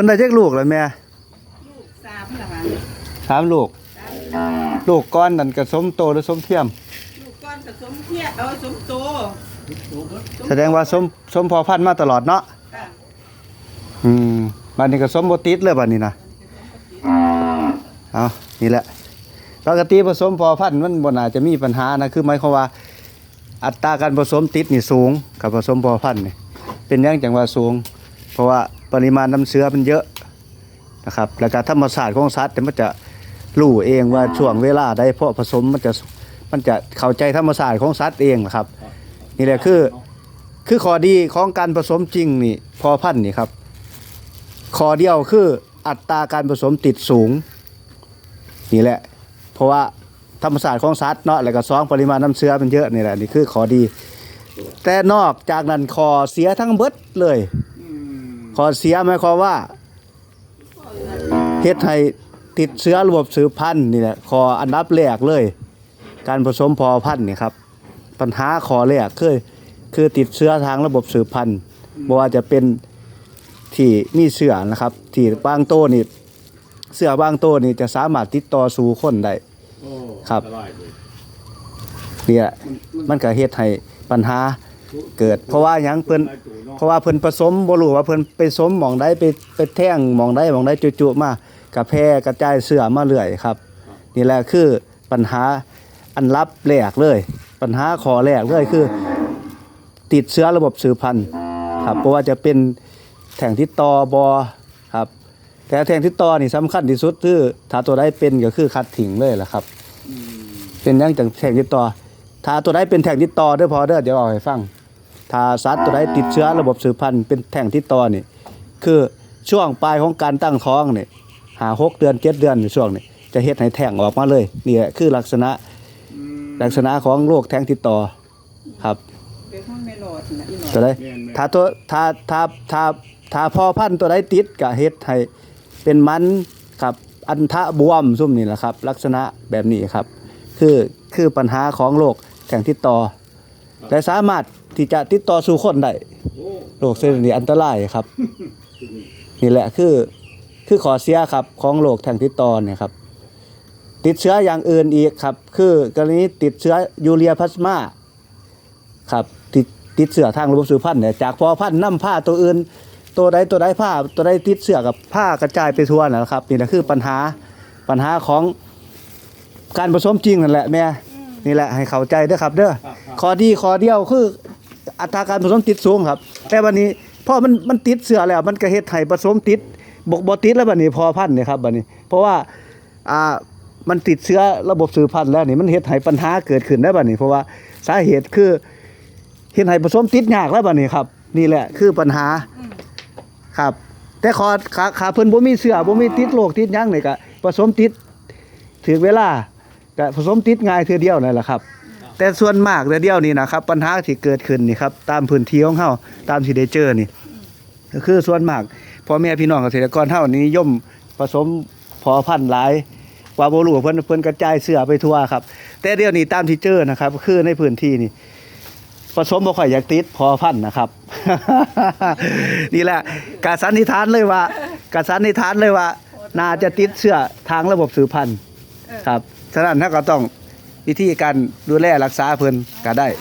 พิ่นได้จักลูกแล้วแม่ลูกสามละค่ะถามลูกสามลูกก้อนนั่นก็สมโตหรือสมเทียม ลูกก้อนผสมเทียเอาสมโตแสดงว่าสมสมพอพันธุ์มาตลอดเนาะค่ะอืมบัดนี้ก็สมบ่ติดเลยบัดนี้นะเอานี่แหละปกติผสมพอพันธุ์มันบ่น่าจะมีปัญหานะคือหมายความว่า อัตราการผสมติดนี่สูงกับผสมพอพันธุ์นี่เป็นหยังจังว่าสูง เพราะว่า ปริมาณน้ำเชื้อมันเยอะนะครับ แล้วก็ธรรมชาสติของสัตว์มันจะรู้เองว่าช่วงเวลาใดเพาะผสมมันจะมันจะเข้าใจธรรมชาสติของสัตว์เองนะครับ นี่แหละคือคือข้อดีของการผสมจริงนี่พอพันนี่ครับข้อเดียวคืออัตราการผสมติดสูงนี่แหละ เพราะว่าธรรมศาสตร์ของสัตว์เนาะแล้วก็สองปริมาณน้ำเชื้อมันเยอะนี่แหละนี่คือข้อดี แต่นอกจากนั้นข้อเสียทั้งเบิดเลย ข้อเสียหมายความว่าเฮ็ดให้ติดเชื้อระบบสืบพันธุ์นี่แหละข้ออันดับแรกเลย การผสมพอพันธุ์นี่ครับ ปัญหาข้อแรกคือคือติดเชื้อทางระบบสืบพันธุ์บ่ว่าจะเป็นที่มีเชื้อนะครับ ที่บางโตวนี่เสื้อบางโตวนี่จะสามารถติดต่อสู่คนได้โอ้ครับสบายเลยเนี่ยมันก็เฮ็ดให้ปัญหา เกิด เพราะว่าหยังเพิ่นหลายตัวเนาะเพราะว่าเพิ่นผสมบ่รู้ว่าเพิ่นไปสมหม่องใดไปไปแท่งหม่องใดหม่องใดจุๆมากระแพร่กระจายเสื้อมาเรื่อยครับ นี่แหละคือปัญหาอันลับแรกเลย ปัญหาข้อแรกเลยคือ ติดเชื้อระบบสืบพันธุ์ครับเพราะว่าจะเป็นแท่งที่ต่อบอครับ แต่แท่งที่ต่อนี่สำคัญที่สุดคือถ้าตัวใดเป็นก็คือคัดทิ้งเลยล่ะครับอืมเป็นหยังจังแท่งติดต่อถ้าตัวใดเป็นแท่งติดต่อเด้อพอเด้อเดี๋ยวเอาให้ฟัง ถ้าสัตว์ตัวใดติดเชื้อระบบสืบพันธุ์เป็นแท่งติดต่อนี่คือช่วงปลายของการตั้งท้องนี่หาหกเดือนเจ็ดเดือนในช่วงนี้จะเฮ็ดให้แท่งออกมาเลยนี่แหละคือลักษณะอืมลักษณะของโรคแท่งติดต่อครับเป็นห้องไม่หลอดนะอีหลอดตัวใดแม่นๆถ้าตัวถ้าถ้าถ้าถ้าพอพันธุ์ตัวใดติดก็เฮ็ดให้เป็นมันครับอันทะบวมซุ่มนี่แหละครับ ลักษณะแบบนี้ครับ คือคือปัญหาของโรคแท่งติดต่อและสามารถ ที่จะติดต่อสู่คนได้โอ้โรคเซลล์นี่อันตรายครับ นี่แหละคือคือขอเสียครับของโรคแท่งติดต่อเนี่ยครับ ติดเชื้ออย่างอื่นอีกครับ คือกรณีติดเชื้อยูเรียพลาสมาครับติดติดเชื้อทางระบบสืบพันธุ์เนี่ยจากพอพันธุ์น้ำผ้าตัวอื่น ตัวใดตัวใดผ้าตัวใดติดเชื้อกับผ้ากระจายไปทั่วนะครับ นี่แหละคือปัญหาปัญหาของการผสมจริงนั่นแหละแม่นี่แหละให้เข้าใจเด้อครับ เด้อครับครับข้อดีข้อเดียวคือ อัตราการผสมติดสูงครับ แต่วันนี้พอมันมันติดเสือแล้ว มันก็เฮ็ดให้ผสมติดบกบติดแล้วบัดนี้พอพันธุ์เนี่ยครับบัดนี้ เพราะว่าอ่ามันติดเชื้อระบบสืบพันธุ์แล้วนี่มันเฮ็ดให้ปัญหาเกิดขึ้นได้บัดนี้ เพราะว่าสาเหตุคือเฮ็ดให้ผสมติดยากแล้วบัดนี้ครับ นี่แหละคือปัญหาครับ แต่ขอขาขาเพิ่นบ่มีเสื้อบ่มีติดโรคติดหยังนี่ก็ผสมติดถึงเวลาก็ผสมติดง่ายเทื่อเดียวนั่นแหละครับ แต่ส่วนมากเดียวนี้นะครับปัญหาที่เกิดขึ้นนี่ครับตามพื้นที่ของเฮาตามที่ได้เจอนี่ก็คือส่วนมากพ่อแม่พี่น้องเกษตรกรเฮานิยมผสมพอพันธุ์หลายกว่าบ่รู้ว่าเพิ่นเพิ่นกระจายเสื้อไปทั่วครับ แต่เดี๋ยวนี้ตามที่เจอนะครับ คือในพื้นที่นี่ผสมบ่ค่อยอยากติดพอพันธุ์นะครับ นี่แหละการสันนิษฐานเลยว่าการสันนิษฐานเลยว่าน่าจะติดเสื้อทางระบบสืบพันธุ์ครับฉะนั้นถ้าก็ต้อง วิธีการดูแลรักษาเพิ่นก็ได้อะ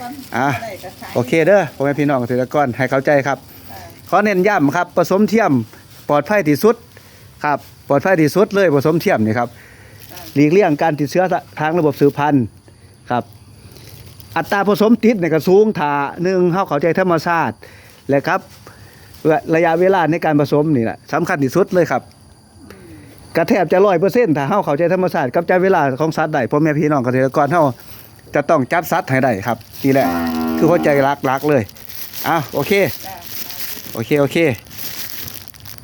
ก่อนอะได้ก็ขาโอเคเด้อพ่อแม่พี่น้องเกษตรกรให้เข้าใจครับ ขอเน้นย้ำครับผสมเทียมปลอดภัยที่สุดครับปลอดภัยที่สุดเลยผสมเทียมนี่ครับหลีกเลี่ยงการติดเชื้อทางระบบสืบพันธุ์ครับ อัตราผสมติดเนี่ยก็สูงถ้าหนึ่งเฮาเข้าใจธรรมชาติและครับ ระยะเวลาในการผสมนี่แหละสำคัญที่สุดเลยครับ กระแทบจะร้อยเปอร์เซ็นต์ถ้าเฮาเข้าใจธรรมชาติกับใจเวลาของสัตว์ได้พ่อแม่พี่น้องเกษตรกรเฮาจะต้องจับสัตว์ให้ได้ครับนี่แหละ คือหัวใจรักรักเลยอ้าวโอเค โอเค โอเค